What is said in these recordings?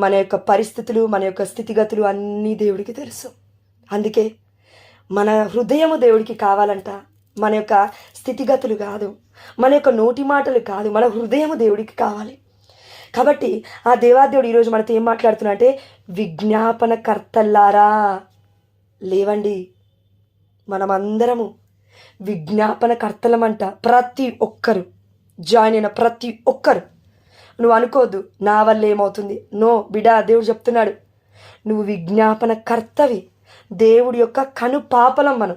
మన యొక్క పరిస్థితులు మన యొక్క స్థితిగతులు అన్నీ దేవుడికి తెలుసు. అందుకే మన హృదయము దేవుడికి కావాలంట. మన యొక్క స్థితిగతులు కాదు. మన యొక్క నోటి మాటలు కాదు. మన హృదయము దేవుడికి కావాలి. కాబట్టి ఆ దేవాదేవుడు ఈరోజు మనతో ఏం మాట్లాడుతున్నా అంటే విజ్ఞాపన కర్తల్లారా లేవండి. మనమందరము విజ్ఞాపన కర్తలమంట ప్రతి ఒక్కరు జాయిన్ అయిన ప్రతి ఒక్కరు నువ్వు అనుకోవద్దు నా వల్ల ఏమవుతుంది? నో బిడా దేవుడు చెప్తున్నాడు. నువ్వు విజ్ఞాపన కర్తవి దేవుడి యొక్క కను పాపలం మనం.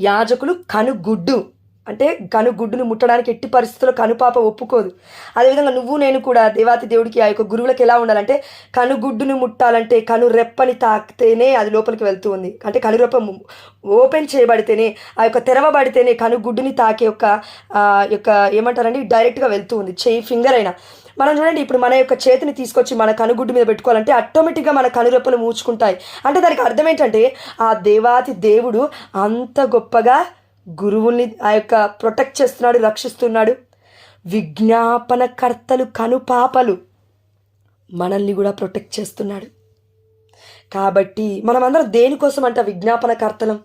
యాజకులు కనుగుడ్డు. అంటే కనుగుడ్డును ముట్టడానికి ఎట్టి పరిస్థితుల్లో కనుపాప ఒప్పుకోదు. అదేవిధంగా నువ్వు నేను కూడా దేవాతి దేవుడికి ఆ యొక్క గురువులకు ఎలా ఉండాలంటే కనుగుడ్డును ముట్టాలంటే కను రెప్పని తాకితేనే అది లోపలికి వెళ్తూ ఉంది. అంటే కనురెప్ప ఓపెన్ చేయబడితేనే ఆ యొక్క తెరవబడితేనే కనుగుడ్డుని తాకే యొక్క ఆ యొక్క ఏమంటారండి డైరెక్ట్గా వెళ్తూ ఉంది. చేయి ఫింగర్ అయినా. మనం చూడండి ఇప్పుడు మన యొక్క చేతిని తీసుకొచ్చి మన కనుగుడ్డు మీద పెట్టుకోవాలంటే ఆటోమేటిక్గా మన కనురెప్పలు మూచుకుంటాయి అంటే దానికి అర్థం ఏంటంటే ఆ దేవాతి దేవుడు అంత గొప్పగా గురువుల్ని ఆ యొక్క ప్రొటెక్ట్ చేస్తున్నాడు రక్షిస్తున్నాడు. విజ్ఞాపనకర్తలు కనుపాపలు మనల్ని కూడా ప్రొటెక్ట్ చేస్తున్నాడు. కాబట్టి మనమందరం దేనికోసం అంట విజ్ఞాపనకర్తలం?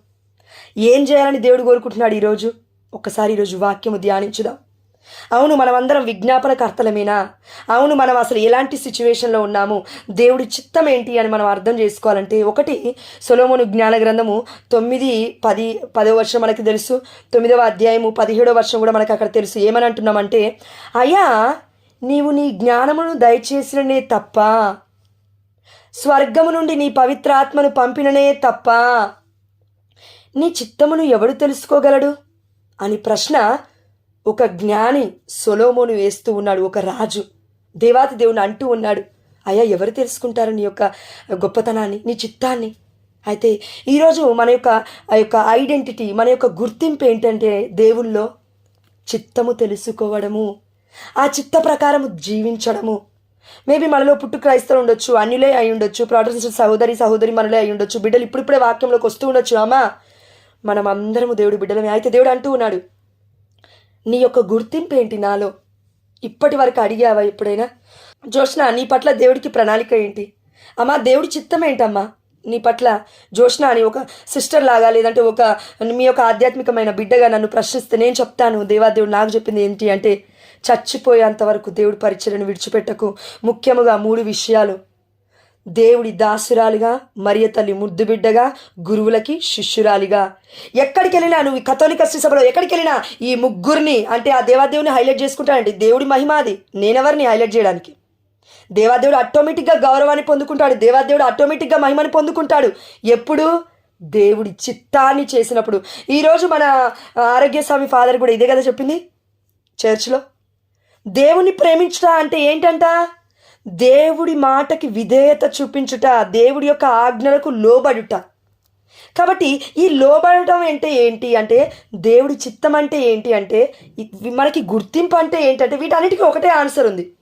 ఏం చేయాలని దేవుడు కోరుకుంటున్నాడు ఈరోజు? ఒకసారి ఈరోజు వాక్యము ధ్యానించుదాం. అవును మనమందరం విజ్ఞాపన కర్తలమేనా అవును మనం అసలు ఎలాంటి సిచ్యువేషన్లో ఉన్నాము? దేవుడి చిత్తం ఏంటి అని మనం అర్థం చేసుకోవాలంటే ఒకటి సులోమును జ్ఞాన గ్రంథము తొమ్మిది పది పదో వర్షం మనకి తెలుసు. తొమ్మిదవ అధ్యాయము పదిహేడో వర్షం కూడా మనకు అక్కడ తెలుసు. ఏమని అంటున్నామంటే అయ్యా నీవు నీ జ్ఞానమును దయచేసిననే తప్ప స్వర్గము నుండి నీ పవిత్రాత్మను పంపిననే తప్ప నీ చిత్తమును ఎవడు తెలుసుకోగలడు? అని ప్రశ్న ఒక జ్ఞాని సొలోమోను వేస్తూ ఉన్నాడు ఒక రాజు. దేవాతి దేవుని అంటూ ఉన్నాడు అయ్యా ఎవరు తెలుసుకుంటారు నీ యొక్క గొప్పతనాన్ని నీ చిత్తాన్ని? అయితే ఈరోజు మన యొక్క ఆ యొక్క ఐడెంటిటీ మన యొక్క గుర్తింపు ఏంటంటే దేవుల్లో చిత్తము తెలుసుకోవడము ఆ చిత్త ప్రకారము జీవించడము. మేబీ మనలో పుట్టు క్రైస్తవులు ఉండొచ్చు అన్యులే అయి ఉండొచ్చు ప్రాటెస్ట్ సహోదరి సహోదరి మనలే అయి ఉండొచ్చు బిడ్డలు ఇప్పుడిప్పుడే వాక్యంలోకి వస్తూ ఉండొచ్చు. అమ్మా మనం అందరము దేవుడు బిడ్డలమే. అయితే దేవుడు అంటూ ఉన్నాడు నీ యొక్క గుర్తింపు ఏంటి నాలో? ఇప్పటి వరకు అడిగావా ఎప్పుడైనా? జోష్న నీ పట్ల దేవుడికి ప్రణాళిక ఏంటి? అమ్మా దేవుడి చిత్తం ఏంటమ్మా? నీ పట్ల జోష్న అని ఒక సిస్టర్ లాగా లేదంటే ఒక మీ యొక్క ఆధ్యాత్మికమైన బిడ్డగా నన్ను ప్రశ్నిస్తే నేను చెప్తాను. దేవాదేవుడు నాకు చెప్పింది ఏంటి అంటే చచ్చిపోయేంత వరకు దేవుడి పరిచయను విడిచిపెట్టకు. ముఖ్యముగా మూడు విషయాలు. దేవుడి దాసురాలిగా మరియ తల్లి ముద్దు బిడ్డగా గురువులకి శిష్యురాలిగా. ఎక్కడికి వెళ్ళినా నువ్వు ఈ కథోలిక సభలో ఎక్కడికి వెళ్ళినా ఈ ముగ్గురిని అంటే ఆ దేవాదేవుని హైలైట్ చేసుకుంటానండి దేవుడి మహిమాది నేనెవరిని హైలైట్ చేయడానికి? దేవాదేవుడు ఆటోమేటిక్గా గౌరవాన్ని పొందుకుంటాడు. దేవాదేవుడు ఆటోమేటిక్గా మహిమని పొందుకుంటాడు. ఎప్పుడు? దేవుడి చిత్తాన్ని చేసినప్పుడు. ఈరోజు మన ఆరోగ్య స్వామి ఫాదర్ కూడా ఇదే కదా చెప్పింది? చర్చ్లో? దేవుణ్ణి ప్రేమించడా అంటే ఏంటంట? దేవుడి మాటకి విధేయత చూపించుట దేవుడి యొక్క ఆజ్ఞలకు లోబడుట. కాబట్టి ఈ లోబడటం అంటే ఏంటి అంటే దేవుడి చిత్తం అంటే ఏంటి అంటే మనకి గుర్తింపు అంటే ఏంటంటే వీటన్నిటికీ ఒకటే ఆన్సర్ ఉంది.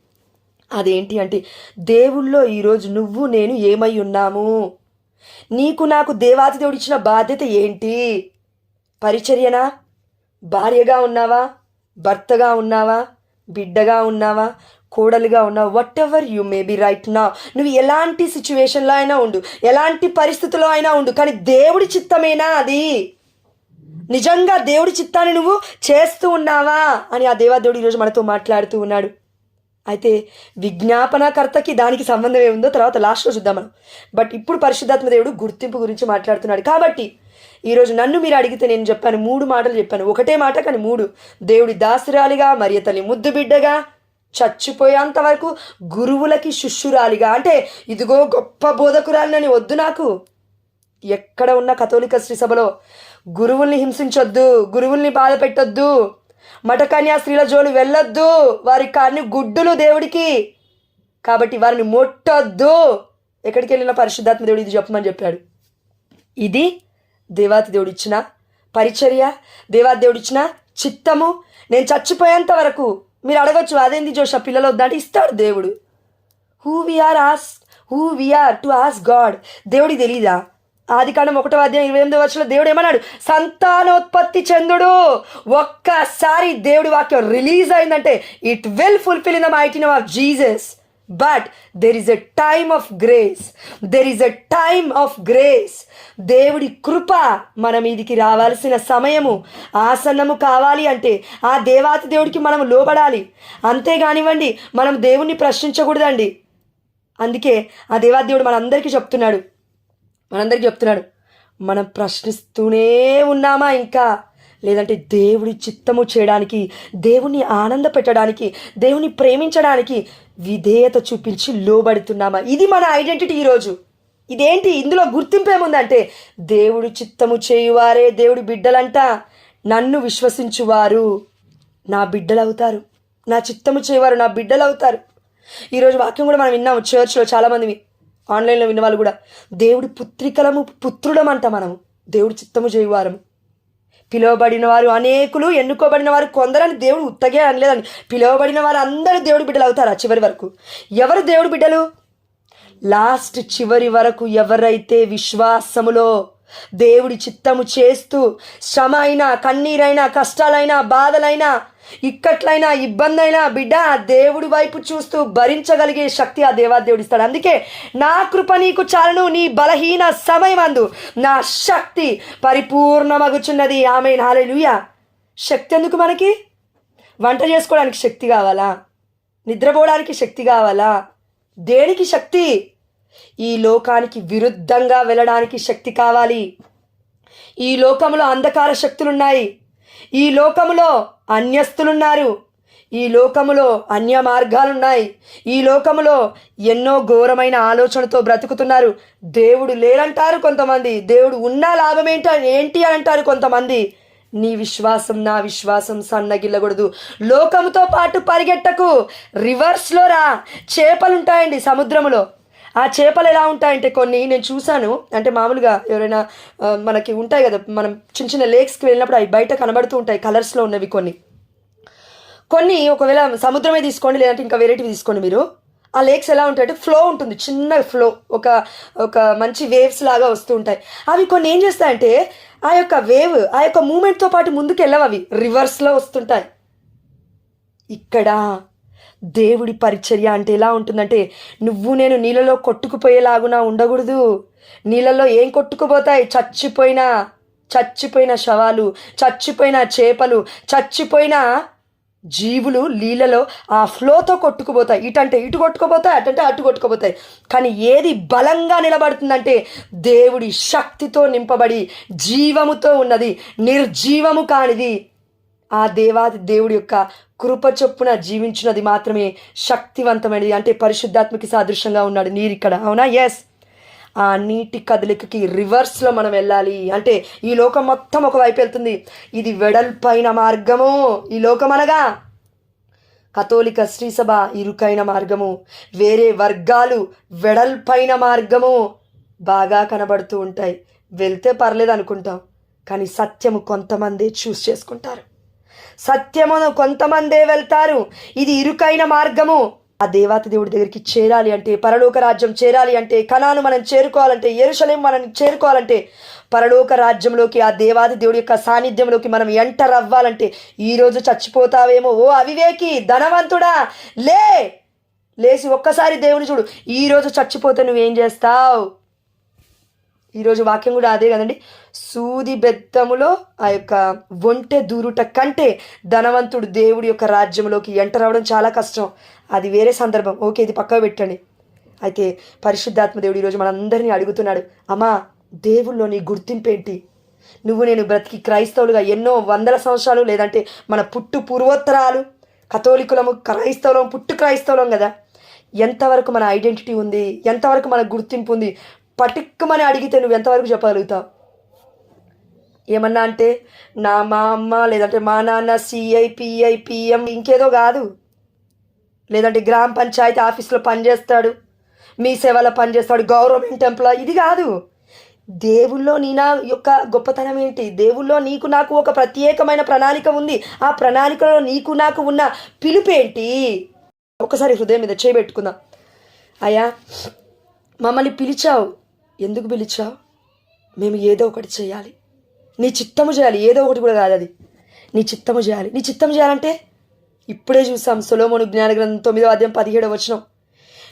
అదేంటి అంటే దేవుళ్ళో ఈరోజు నువ్వు నేను ఏమై ఉన్నాము? నీకు నాకు దేవాతి దేవుడు ఇచ్చిన బాధ్యత ఏంటి? పరిచర్యనా? భార్యగా ఉన్నావా? భర్తగా ఉన్నావా? బిడ్డగా ఉన్నావా? కోడలుగా ఉన్న whatever you may be right నా నువ్వు ఎలాంటి సిచ్యువేషన్లో అయినా ఉండు ఎలాంటి పరిస్థితిలో అయినా ఉండు కానీ దేవుడి చిత్తమేనా అది? నిజంగా దేవుడి చిత్తాన్ని నువ్వు చేస్తూ ఉన్నావా? అని ఆ దేవాదేవుడు ఈరోజు మనతో మాట్లాడుతూ ఉన్నాడు. అయితే విజ్ఞాపనకర్తకి దానికి సంబంధం ఏముందో తర్వాత లాస్ట్లో చూద్దాం మనం. బట్ ఇప్పుడు పరిశుద్ధాత్మ దేవుడు గుర్తింపు గురించి మాట్లాడుతున్నాడు. కాబట్టి ఈరోజు నన్ను మీరు అడిగితే నేను చెప్పాను మూడు మాటలు చెప్పాను. ఒకటే మాట కానీ మూడు. దేవుడి దాసురాలిగా మరియ తల్లి ముద్దు బిడ్డగా చచ్చిపోయేంత వరకు గురువులకి శిష్యురాలిగా. అంటే ఇదిగో గొప్ప బోధకురాలినని వద్దు నాకు. ఎక్కడ ఉన్న కథోలిక శ్రీసభలో గురువుల్ని హింసించొద్దు గురువుల్ని బాధ పెట్టొద్దు మఠకన్యా స్త్రీల జోలు వెళ్ళొద్దు వారి కాని గుడ్డులు దేవుడికి. కాబట్టి వారిని ముట్టొద్దు. ఎక్కడికి వెళ్ళిన పరిశుద్ధాత్మ దేవుడు ఇది చెప్పమని చెప్పాడు. ఇది దేవాతి దేవుడు ఇచ్చిన పరిచర్య దేవాతి దేవుడు ఇచ్చిన చిత్తము. నేను చచ్చిపోయేంత వరకు మీరు అడగొచ్చు అదేంది జోష పిల్లలు వద్దంటే ఇస్తాడు దేవుడు. Who we are us who we are to us God దేవుడికి తెలీదా? ఆది కాండం ఒకటో అధ్యాయం ఇరవై ఎనిమిదో వర్షంలో దేవుడు ఏమన్నాడు? సంతానోత్పత్తి చెందుడు. ఒక్కసారి దేవుడి వాక్యం రిలీజ్ అయిందంటే it will fulfil in the mighty name of Jesus but there is a time of grace there is a time of grace దేవుడి కృప మన మీదికి రావాల్సిన సమయము ఆసన్నము కావాలి అంటే ఆ దేవాతి దేవుడికి మనం లోబడాలి. అంతేగానివ్వండి మనం దేవుణ్ణి ప్రశ్నించకూడదండి. అందుకే ఆ దేవాది దేవుడు మనందరికీ చెప్తున్నాడు. మనందరికీ చెప్తున్నాడు మనం ప్రశ్నిస్తూనే ఉన్నామా ఇంకా? లేదంటే దేవుడి చిత్తము చేయడానికి దేవుని ఆనంద పెట్టడానికి దేవుని ప్రేమించడానికి విధేయత చూపించి లోబడుతున్నామా? ఇది మన ఐడెంటిటీ ఈరోజు ఇదేంటి? ఇందులో గుర్తింపు ఏముందంటే దేవుడు చిత్తము చేయువారే దేవుడి బిడ్డలంట. నన్ను విశ్వసించువారు నా బిడ్డలవుతారు. నా చిత్తము చేయవారు నా బిడ్డలు అవుతారు ఈరోజు వాక్యం కూడా మనం విన్నాము చర్చ్లో చాలామంది ఆన్లైన్లో విన్న వాళ్ళు కూడా. దేవుడి పుత్రికలము పుత్రుడమంట మనము. దేవుడి చిత్తము చేయువారము. పిలువబడిన వారు అనేకులు ఎన్నుకోబడిన వారు కొందరని దేవుడు ఉత్తగే అనలేదని. పిలువబడిన వారు అందరూ దేవుడి బిడ్డలు అవుతారా చివరి వరకు? ఎవరు దేవుడి బిడ్డలు? లాస్ట్ చివరి వరకు ఎవరైతే విశ్వాసములో దేవుడి చిత్తము చేస్తూ శ్రమ అయినా కన్నీరైనా కష్టాలైనా బాధలైనా ఇక్కట్లైనా ఇబ్బంది అయినా బిడ్డ దేవుడి వైపు చూస్తూ భరించగలిగే శక్తి ఆ దేవాదేవుడు ఇస్తాడు. అందుకే నా కృప నీకు చాలను నీ బలహీన సమయమందు. నా శక్తి పరిపూర్ణమగుచున్నది. ఆమె నాలెలుయ శక్తి ఎందుకు మనకి? వంట చేసుకోవడానికి శక్తి కావాలా? నిద్రపోవడానికి శక్తి కావాలా? దేనికి శక్తి? ఈ లోకానికి విరుద్ధంగా వెళ్ళడానికి శక్తి కావాలి. ఈ లోకంలో అంధకార శక్తులున్నాయి. ఈ లోకములో అన్యస్తులున్నారు ఈ లోకములో అన్య మార్గాలున్నాయి. ఈ లోకములో ఎన్నో ఘోరమైన ఆలోచనతో బ్రతుకుతున్నారు. దేవుడు లేరంటారు కొంతమంది. దేవుడు ఉన్నా లాభం ఏంట ఏంటి అంటారు కొంతమంది. నీ విశ్వాసం నా విశ్వాసం సన్నగిల్లకూడదు. లోకముతో పాటు పరిగెట్టకు. రివర్స్లో రా. చేపలుంటాయండి సముద్రములో. ఆ చేపలు ఎలా ఉంటాయంటే కొన్ని నేను చూశాను. అంటే మామూలుగా ఎవరైనా మనకి ఉంటాయి కదా మనం చిన్న చిన్న లేక్స్కి వెళ్ళినప్పుడు అవి బయట కనబడుతూ ఉంటాయి కలర్స్లో ఉన్నవి కొన్ని. కొన్ని ఒకవేళ సముద్రమే తీసుకోండి లేదంటే ఇంకా వెరైటీ తీసుకోండి మీరు. ఆ లేక్స్ ఎలా ఉంటాయంటే ఫ్లో ఉంటుంది చిన్న ఫ్లో ఒక ఒక మంచి వేవ్స్ లాగా వస్తూ ఉంటాయి. అవి కొన్ని ఏం చేస్తాయంటే ఆ యొక్క వేవ్ ఆ యొక్క మూమెంట్తో పాటు ముందుకు వెళ్ళవు అవి రివర్స్లో వస్తుంటాయి. ఇక్కడ దేవుడి పరిచర్య అంటే ఎలా ఉంటుందంటే నువ్వు నేను నీళ్ళలో కొట్టుకుపోయేలాగునా ఉండకూడదు. నీళ్ళలో ఏం కొట్టుకుపోతాయి? చచ్చిపోయిన చచ్చిపోయిన శవాలు చచ్చిపోయిన చేపలు చచ్చిపోయిన జీవులు నీళ్ళలో ఆ ఫ్లోతో కొట్టుకుపోతాయి. ఇటంటే ఇటు కొట్టుకుపోతాయి అటంటే అటు కొట్టుకుపోతాయి. కానీ ఏది బలంగా నిలబడుతుందంటే దేవుడి శక్తితో నింపబడి జీవముతో ఉన్నది నిర్జీవము కానిది ఆ దేవాది దేవుడి యొక్క కృప చొప్పున జీవించినది మాత్రమే శక్తివంతమైనది. అంటే పరిశుద్ధాత్మకి సాదృశ్యంగా ఉన్నాడు నీరు ఇక్కడ. అవునా? ఎస్ ఆ నీటి కదలికకి రివర్స్లో మనం వెళ్ళాలి. అంటే ఈ లోకం మొత్తం ఒకవైపు వెళ్తుంది. ఇది వెడల్పైన మార్గము. ఈ లోకం అనగా కథోలిక శ్రీసభ ఇరుకైన మార్గము. వేరే వర్గాలు వెడల్పైన మార్గము. బాగా కనబడుతూ ఉంటాయి. వెళ్తే పర్లేదు అనుకుంటాం. కానీ సత్యము కొంతమందే చూస్ చేసుకుంటారు. సత్యమును కొంతమందే వెళ్తారు. ఇది ఇరుకైన మార్గము. ఆ దేవాతి దేవుడి దగ్గరికి చేరాలి అంటే పరలోక రాజ్యం చేరాలి అంటే కణాను మనం చేరుకోవాలంటే ఎరుషలేం మనం చేరుకోవాలంటే పరలోక రాజ్యంలోకి ఆ దేవాది దేవుడి యొక్క సాన్నిధ్యంలోకి మనం ఎంటర్ అవ్వాలంటే ఈరోజు చచ్చిపోతావేమో. ఓ అవివేకి ధనవంతుడా లే! లేచి ఒక్కసారి దేవుని చూడు. ఈరోజు చచ్చిపోతే నువ్వేం చేస్తావు? ఈరోజు వాక్యం కూడా అదే కదండి. సూది బెత్తములో ఆ యొక్క ఒంటె దూరుట కంటే ధనవంతుడు దేవుడి యొక్క రాజ్యంలోకి ఎంటర్ అవ్వడం చాలా కష్టం. అది వేరే సందర్భం. ఓకే ఇది పక్కకు పెట్టండి. అయితే పరిశుద్ధాత్మ దేవుడు ఈరోజు మనందరినీ అడుగుతున్నాడు. అమ్మా దేవుల్లో నీ గుర్తింపు ఏంటి? నువ్వు నేను బ్రతికి క్రైస్తవులుగా ఎన్నో వందల సంవత్సరాలు లేదంటే మన పుట్టు పూర్వోత్తరాలు కథోలికులము క్రైస్తవులం పుట్టు క్రైస్తవులం కదా. ఎంతవరకు మన ఐడెంటిటీ ఉంది? ఎంతవరకు మన గుర్తింపు ఉంది? పటిక్కమని అడిగితే నువ్వు ఎంతవరకు చెప్పగలుగుతావు? ఏమన్నా అంటే నా మా అమ్మ లేదంటే మా నాన్న సిఐ పిఐ పిఎం ఇంకేదో కాదు. లేదంటే గ్రామ పంచాయతీ ఆఫీస్లో పనిచేస్తాడు మీ సేవలో పనిచేస్తాడు గవర్నమెంట్ ఎంప్లాయ్ ఇది కాదు. దేవుల్లో నీ నా యొక్క గొప్పతనం ఏంటి? దేవుల్లో నీకు నాకు ఒక ప్రత్యేకమైన ప్రణాళిక ఉంది. ఆ ప్రణాళికలో నీకు నాకు ఉన్న పిలుపేంటి ఒకసారి హృదయం మీద చేయబెట్టుకుందాం అయ్యా మమ్మల్ని పిలిచావు. ఎందుకు పిలిచావు? మేము ఏదో ఒకటి చేయాలి. నీ చిత్తము చేయాలి. ఏదో ఒకటి కూడా కాదు అది. నీ చిత్తము చేయాలి. నీ చిత్తము చేయాలంటే ఇప్పుడే చూసాం సొలోమోను జ్ఞాన గ్రంథం తొమ్మిదో అధ్యాయం పదిహేడవ వచనం.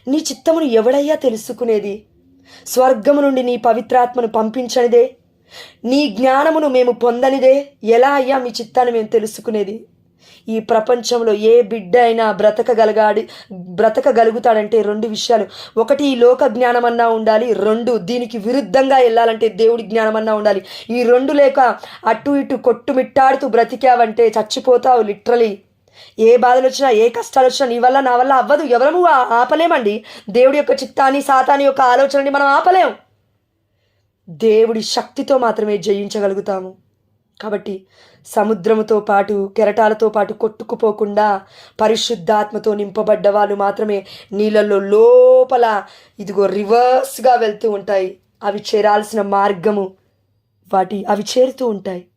నీ చిత్తమును ఎవడయ్యా తెలుసుకునేది? స్వర్గము నుండి నీ పవిత్రాత్మను పంపించనిదే? నీ జ్ఞానమును మేము పొందనిదే? ఎలా అయ్యా మీ చిత్తాన్ని మేము తెలుసుకునేది? ఈ ప్రపంచంలో ఏ బిడ్డ అయినా బ్రతకగలగాడి బ్రతకగలుగుతాడంటే రెండు విషయాలు. ఒకటి ఈ లోక జ్ఞానమన్నా ఉండాలి. రెండు దీనికి విరుద్ధంగా వెళ్ళాలంటే దేవుడి జ్ఞానమన్నా ఉండాలి. ఈ రెండు లేక అటు ఇటు కొట్టుమిట్టాడుతూ బ్రతికావంటే చచ్చిపోతావు లిటరలీ. ఏ బాధలు వచ్చినా ఏ కష్టాలు వచ్చినా నీ వల్ల నా వల్ల అవ్వదు. ఎవరము ఆ- ఆపలేమండి. దేవుడి యొక్క చిత్తాన్ని సాతాని యొక్క ఆలోచనని మనం ఆపలేం. దేవుడి శక్తితో మాత్రమే జయించగలుగుతాము. కాబట్టి సముద్రముతో పాటు కెరటాలతో పాటు కొట్టుకుపోకుండా పరిశుద్ధాత్మతో నింపబడ్డ వాళ్ళు మాత్రమే నీళ్ళల్లో లోపల ఇదిగో రివర్స్గా వెళ్తూ ఉంటాయి. అవి చేరాల్సిన మార్గము వాటి అవి చేరుతూ ఉంటాయి.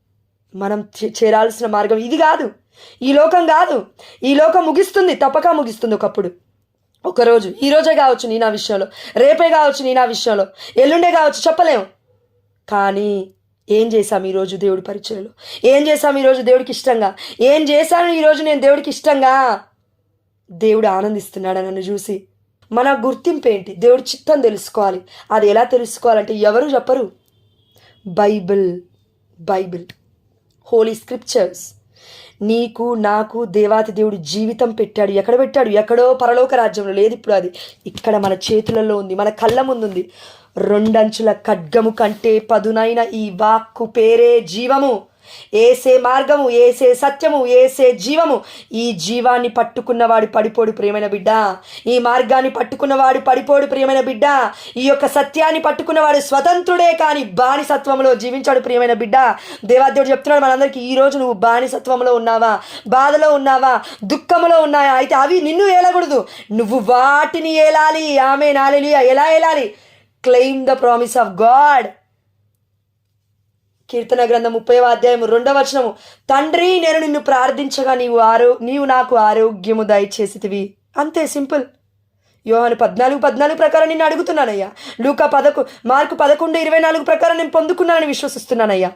మనం చే- చేరాల్సిన మార్గం ఇది కాదు. ఈ లోకం కాదు. ఈ లోకం ముగిస్తుంది. తప్పక ముగిస్తుంది ఒకప్పుడు. ఒకరోజు ఈరోజే కావచ్చు నీ నా విషయంలో. రేపే కావచ్చు నీ నా విషయంలో. ఎల్లుండే కావచ్చు చెప్పలేము కానీ ఏం చేశాం ఈరోజు దేవుడి పరిచయలో? ఏం చేశాం ఈరోజు దేవుడికి ఇష్టంగా? ఏం చేశాను ఈరోజు నేను దేవుడికి ఇష్టంగా? దేవుడు ఆనందిస్తున్నాడు నన్ను చూసి. మన గుర్తింపు ఏంటి? దేవుడి చిత్తం తెలుసుకోవాలి. అది ఎలా తెలుసుకోవాలంటే ఎవరు చెప్పరు? Bible Bible holy scriptures. నీకు నాకు దేవాతి దేవుడు జీవితం పెట్టాడు. ఎక్కడ పెట్టాడు? ఎక్కడో పరలోక రాజ్యంలో లేదు ఇప్పుడు అది. ఇక్కడ మన చేతులలో ఉంది మన కళ్ళ ముందుంది. రెండంచుల ఖడ్గము కంటే పదునైన ఈ వాక్కు పేరే జీవము. ఏసే మార్గము ఏసే సత్యము ఏసే జీవము. ఈ జీవాన్ని పట్టుకున్నవాడు పడిపోడు ప్రియమైన బిడ్డ. ఈ మార్గాన్ని పట్టుకున్నవాడు పడిపోడు ప్రియమైన బిడ్డ. ఈ యొక్క సత్యాన్ని పట్టుకున్నవాడు స్వతంత్రుడే కానీ బానిసత్వంలో జీవించాడు ప్రియమైన బిడ్డ. దేవాదేవుడు చెప్తున్నాడు మనందరికీ ఈ రోజు నువ్వు బానిసత్వంలో ఉన్నావా? బాధలో ఉన్నావా? దుఃఖంలో ఉన్నాయా? అయితే అవి నిన్ను ఏలకూడదు. నువ్వు వాటిని ఏలాలి. ఆమె నాలిలియా ఎలా ఏలాలి? Claim the promise of God కీర్తన గ్రంథం ముప్పై అధ్యాయము రెండవ వచనము. తండ్రి నేను నిన్ను ప్రార్థించగా నీవు ఆరో నీవు నాకు ఆరోగ్యము దయచేసితివి. అంతే సింపుల్. యోహాను పద్నాలుగు పద్నాలుగు ప్రకారం నిన్ను అడుగుతున్నానయ్యా. లూకా పదకు మార్కు పదకొండు ఇరవై నాలుగు ప్రకారం నేను పొందుకున్నానని విశ్వసిస్తున్నానయ్యా.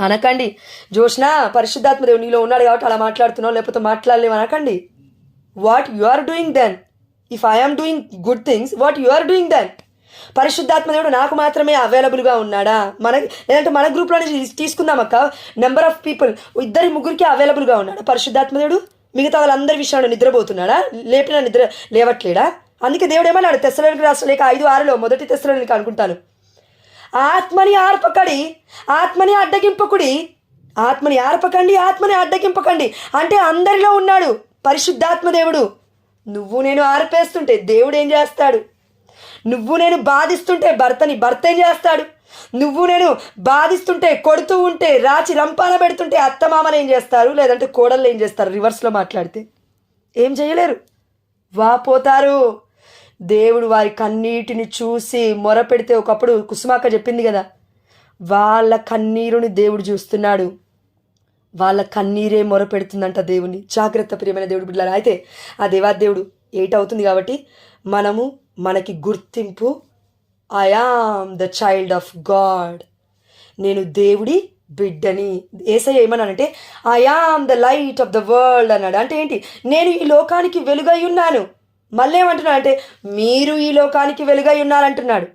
అనకండి. జోష్న పరిశుద్ధాత్మదేవుడు నీలో ఉన్నాడు కాబట్టి అలా మాట్లాడుతున్నావు లేకపోతే మాట్లాడలేము అనకండి. What you are doing then if I'm doing good things what you are doing then పరిశుద్ధాత్మ దేవుడు నాకు మాత్రమే అవైలబుల్గా ఉన్నాడా? మన లేదంటే మన గ్రూప్లోనే తీసుకుందాం అక్క. నెంబర్ ఆఫ్ పీపుల్ ఇద్దరి ముగ్గురికి అవైలబుల్గా ఉన్నాడా పరిశుద్ధాత్మ దేవుడు. మిగతా వాళ్ళందరి విషయంలో నిద్రపోతున్నాడా? లేపినా నిద్ర లేవట్లేడా? అందుకే దేవుడు ఏమన్నాడు? తెస్సలోనికి రాష్ట్రం లేక ఐదు ఆరులో మొదటి తెస్సలోనికి అనుకుంటాను. ఆత్మని ఆర్పకడి. ఆత్మని అడ్డగింపకుడి. ఆత్మని ఆర్పకండి ఆత్మని అడ్డగింపకండి. అంటే అందరిలో ఉన్నాడు పరిశుద్ధాత్మ దేవుడు. నువ్వు నేను ఆర్పేస్తుంటే దేవుడు ఏం చేస్తాడు? నువ్వు నేను బాధిస్తుంటే భర్తని భర్త ఏం చేస్తాడు? నువ్వు నేను బాధిస్తుంటే కొడుతూ ఉంటే రాచి రంపాన పెడుతుంటే అత్తమామలు ఏం చేస్తారు? లేదంటే కోడళ్ళు ఏం చేస్తారు? రివర్స్లో మాట్లాడితే ఏం చేయలేరు. వాపోతారు దేవుడు వారి కన్నీటిని చూసి మొరపెడితే ఒకప్పుడు కుసుమాక చెప్పింది కదా వాళ్ళ కన్నీరుని దేవుడు చూస్తున్నాడు. వాళ్ళ కన్నీరే మొరపెడుతుందంట దేవుని. జాగ్రత్త ప్రియమైన దేవుడు బిడ్డలారా. అయితే ఆ దేవాదేవుడు ఎయిట్ అవుతుంది కాబట్టి మనము మనకి గుర్తింపు. I am the child of God నేను దేవుడి బిడ్డని. ఏసయ్య ఏమన్నానంటే I am the light of the world అన్నాడు. అంటే ఏంటి? నేను ఈ లోకానికి వెలుగై ఉన్నాను. మళ్ళీ ఏమంటున్నాడు అంటే మీరు ఈ లోకానికి వెలుగై ఉన్నారంటున్నాడు.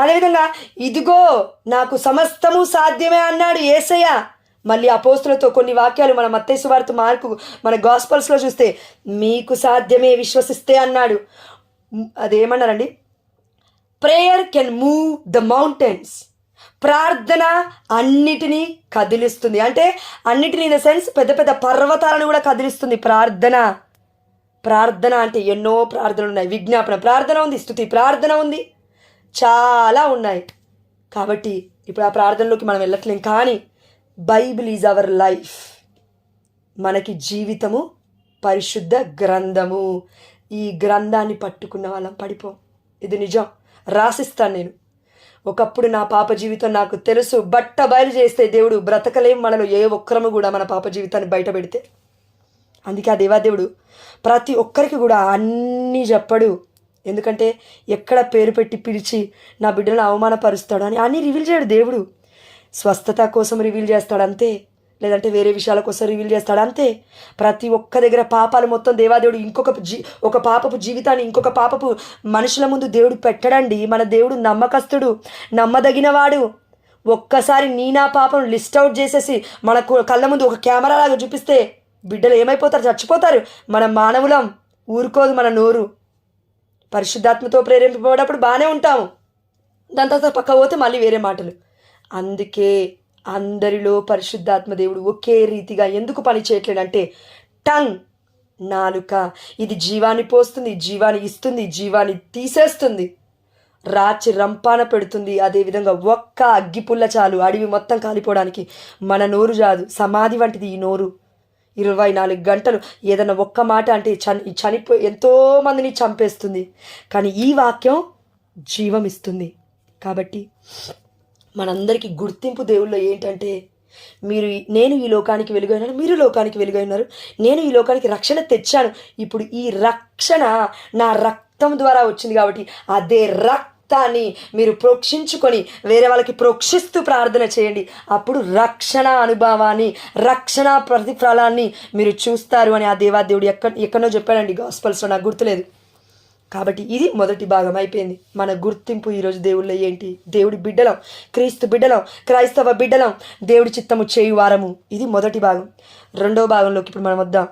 అదేవిధంగా ఇదిగో నాకు సమస్తము సాధ్యమే అన్నాడు ఏసయ్య. మళ్ళీ అపోస్తులతో కొన్ని వాక్యాలు మన మత్తేసు వారితో మార్కు మన గాస్పల్స్లో చూస్తే మీకు సాధ్యమే విశ్వసిస్తే అన్నాడు. అదేమన్నారండి? Prayer can move the mountains ప్రార్థన అన్నిటినీ కదిలిస్తుంది. అంటే అన్నిటినీ ఇన్ ద సెన్స్ పెద్ద పెద్ద పర్వతాలను కూడా కదిలిస్తుంది ప్రార్థన. ప్రార్థన అంటే ఎన్నో ప్రార్థనలు ఉన్నాయి. విజ్ఞాపన. ప్రార్థన ఉంది స్థుతి. ప్రార్థన ఉంది. చాలా ఉన్నాయి. కాబట్టి ఇప్పుడు ఆ ప్రార్థనలోకి మనం వెళ్ళట్లేం. కానీ బైబిల్ ఈజ్ అవర్ లైఫ్ మనకి జీవితము పరిశుద్ధ గ్రంథము. ఈ గ్రంథాన్ని పట్టుకున్న వాళ్ళం. పడిపోం. ఇది నిజం. రాసిస్తాను నేను. ఒకప్పుడు నా పాప జీవితం నాకు తెలుసు. బట్ట బయలు చేస్తే దేవుడు బ్రతకలేం మనలో ఏ ఒక్కరము కూడా మన పాప జీవితాన్ని బయట పెడితే. అందుకే ఆ దేవాదేవుడు ప్రతి ఒక్కరికి కూడా అన్నీ చెప్పడు. ఎందుకంటే ఎక్కడ పేరు పెట్టి పిలిచి నా బిడ్డను అవమానపరుస్తాడు అని అన్నీ రివీల్ చేయడు దేవుడు. స్వస్థత కోసం రివీల్ చేస్తాడు అంతే. లేదంటే వేరే విషయాల కోసం రివీల్ చేస్తాడు. అంతే. ప్రతి ఒక్క దగ్గర పాపాలు మొత్తం దేవాదేవుడు ఇంకొక జీ ఒక పాపపు జీవితాన్ని ఇంకొక పాపపు మనుషుల ముందు దేవుడు పెట్టడండి. మన దేవుడు నమ్మకస్తుడు నమ్మదగినవాడు. ఒక్కసారి నీ నా పాపం లిస్ట్ అవుట్ చేసేసి మనకు కళ్ళ ముందు ఒక కెమెరా లాగా చూపిస్తే బిడ్డలు ఏమైపోతారు? చచ్చిపోతారు. మన మానవులం ఊరుకోదు మన నోరు. పరిశుద్ధాత్మతో ప్రేరేపింపబడప్పుడు బాగానే ఉంటాము. దాని తర్వాత పక్క పోతే మళ్ళీ వేరే మాటలు. అందుకే అందరిలో పరిశుద్ధాత్మ దేవుడు ఒకే రీతిగా ఎందుకు పని చేయట్లేడంటే టంగ్ నాలుక. ఇది జీవాన్ని పోస్తుంది జీవాన్ని ఇస్తుంది జీవాన్ని తీసేస్తుంది. రాచి రంపాన పెడుతుంది. అదేవిధంగా ఒక్క అగ్గిపుల్ల చాలు. అడవి మొత్తం కాలిపోవడానికి మన నోరు జాదు. సమాధి వంటిది ఈ నోరు. ఇరవై నాలుగు గంటలు. ఏదైనా ఒక్క మాట అంటే చని చనిపో ఎంతో మందిని చంపేస్తుంది. కానీ ఈ వాక్యం జీవం ఇస్తుంది. కాబట్టి మనందరికీ గుర్తింపు దేవుల్లో ఏంటంటే మీరు నేను ఈ లోకానికి వెలుగైనాను మీరు లోకానికి వెలుగైనారు నేను ఈ లోకానికి రక్షణ తెచ్చాను. ఇప్పుడు ఈ రక్షణ నా రక్తం ద్వారా వచ్చింది కాబట్టి అదే రక్తాన్ని మీరు ప్రోక్షించుకొని వేరే వాళ్ళకి ప్రోక్షిస్తూ ప్రార్థన చేయండి. అప్పుడు రక్షణ అనుభవాన్ని రక్షణ ప్రతిఫలాన్ని మీరు చూస్తారు అని ఆ దేవాదేవుడు ఎక్కడ ఎక్కడో చెప్పాడండి గాస్పల్స్లో నాకు గుర్తులేదు. కాబట్టి ఇది మొదటి భాగం అయిపోయింది. మన గుర్తింపు ఈరోజు దేవుళ్ళ ఏంటి? దేవుడి బిడ్డలం క్రీస్తు బిడ్డలం క్రైస్తవ బిడ్డలం దేవుడి చిత్తము చేయు వారము ఇది మొదటి భాగం. రెండో భాగంలోకి ఇప్పుడు మనం వద్దాం.